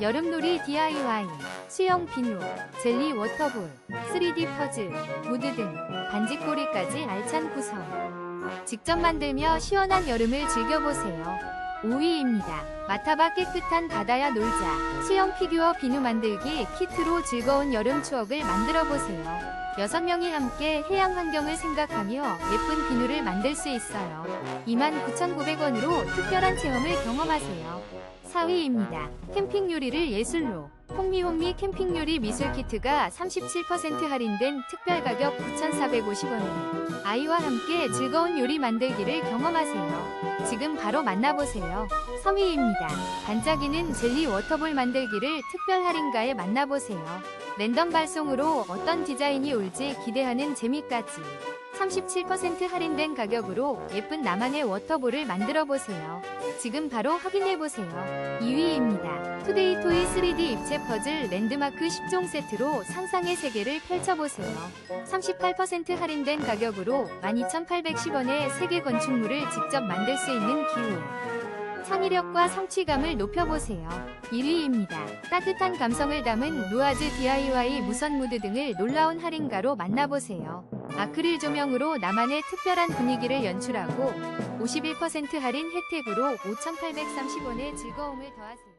여름놀이 DIY, 수영 비누, 젤리 워터볼, 3D 퍼즐, 무드 등 반지꼬리까지 알찬 구성. 직접 만들며 시원한 여름을 즐겨보세요. 5위입니다. 마타바 깨끗한 바다야 놀자. 수영 피규어 비누 만들기 키트로 즐거운 여름 추억을 만들어 보세요. 6명이 함께 해양 환경을 생각하며 예쁜 비누를 만들 수 있어요. 29,900원으로 특별한 체험을 경험하세요. 4위입니다. 캠핑 요리를 예술로. 홍미홍미 캠핑 요리 미술 키트가 37% 할인된 특별 가격 9,450원에 아이와 함께 즐거운 요리 만들기를 경험하세요. 지금 바로 만나보세요. 3위입니다. 반짝이는 젤리 워터볼 만들기를 특별 할인가에 만나보세요. 랜덤 발송으로 어떤 디자인이 올지 기대하는 재미까지 37% 할인된 가격으로 예쁜 나만의 워터볼을 만들어 보세요. 지금 바로 확인해 보세요. 2위입니다. 투데이 토이 3D 입체 퍼즐 랜드마크 10종 세트로 상상의 세계를 펼쳐보세요. 38% 할인된 가격으로 12,810원의 세계 건축물을 직접 만들 수 있는 기회. 창의력과 성취감을 높여보세요. 1위입니다. 따뜻한 감성을 담은 루아즈 DIY 무선 무드 등을 놀라운 할인가로 만나보세요. 아크릴 조명으로 나만의 특별한 분위기를 연출하고 51% 할인 혜택으로 5,830원의 즐거움을 더하세요.